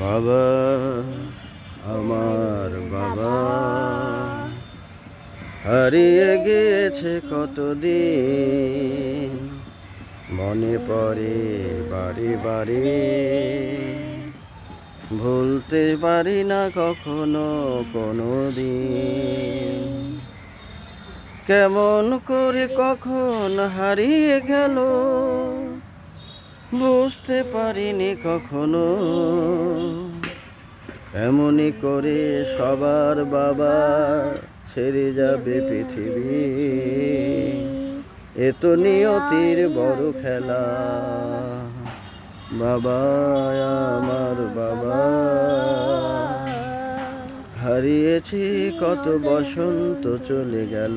বাবা, আমার বাবা, হারিয়ে গিয়েছে কতদিন, মনে পড়ে বাড়ি বাড়ি, ভুলতে পারি না কখনো কোনো দিন কেমন করে কখন হারিয়ে গেল বুঝতে পারিনি কখনো। এমনই করে সবার বাবা ছেড়ে যাবে পৃথিবী। এত নিয়তির বড় খেলা। বাবা, আমার বাবা, হারিয়েছি কত বসন্ত চলে গেল।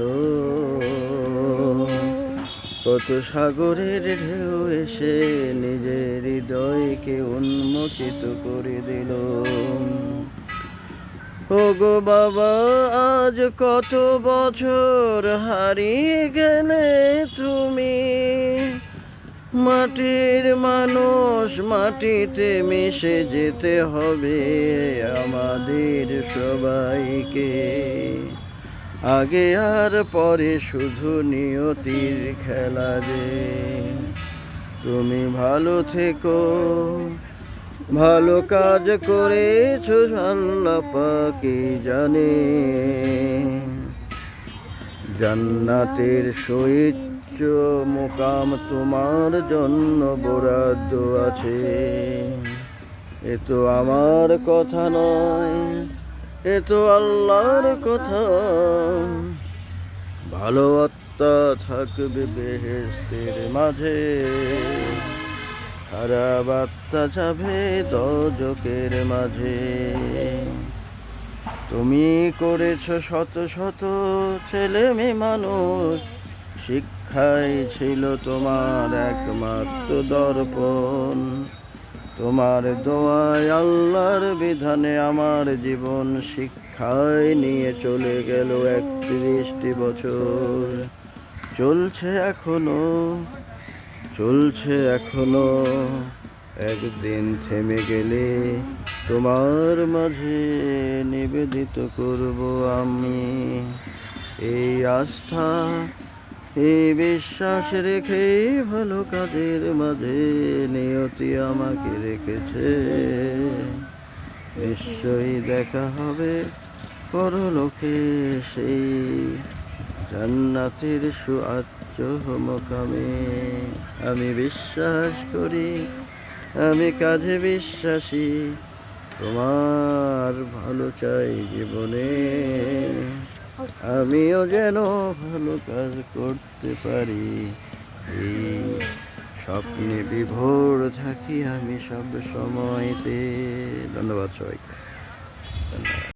কত সাগরের ঢেউ এসে নিজের হৃদয়কে উন্মোচিত করে দিল। ওগো বাবা, আজ কত বছর হারিয়ে গেলে তুমি? মাটির মানুষ মাটিতে মিশে যেতে হবে আমাদের সবাইকে। আগে আর পরে শুধু নিয়তির খেলা যে। তুমি ভালো থেকো, ভালো কাজ করেছ পাকি জানে। জান্নাতের সহিচ্ছ মোকাম তোমার জন্য বরাদ্দ আছে। এ তো আমার কথা নয়। এ তো আল্লাহর কথা। ভালো আত্মা থাকবে বেহেস্তের মাঝে। খারাপ আত্মা যাবে দজকের মাঝে। তুমি করেছ শত শত ছেলে মেয়ে মানুষ। শিক্ষাই ছিল তোমার একমাত্র দর্পণ। তোমার দোয়ায় আল্লাহর বিধানে আমার জীবন শিক্ষায় নিয়ে চলে গেল একত্রিশটি বছর। চলছে এখনও চলছে এখনও। একদিন থেমে গেলে তোমার মাঝে নিবেদিত করব আমি। এই আস্থা এই বিশ্বাস রেখে ভালো কাজের মাঝে নিয়তি আমাকে রেখেছে। নিশ্চয়ই দেখা হবে পরলোকে সেই জান্নাতের সুয়াচ্য মোকামে। আমি বিশ্বাস করি, আমি কাজে বিশ্বাসী, তোমার ভালো চাই জীবনে। আমিও যেন ভালো কাজ করতে পারি। এই স্বপ্নে বিভোর থাকি আমি সব সময়তে। ধন্যবাদ সবাইকে। ধন্যবাদ।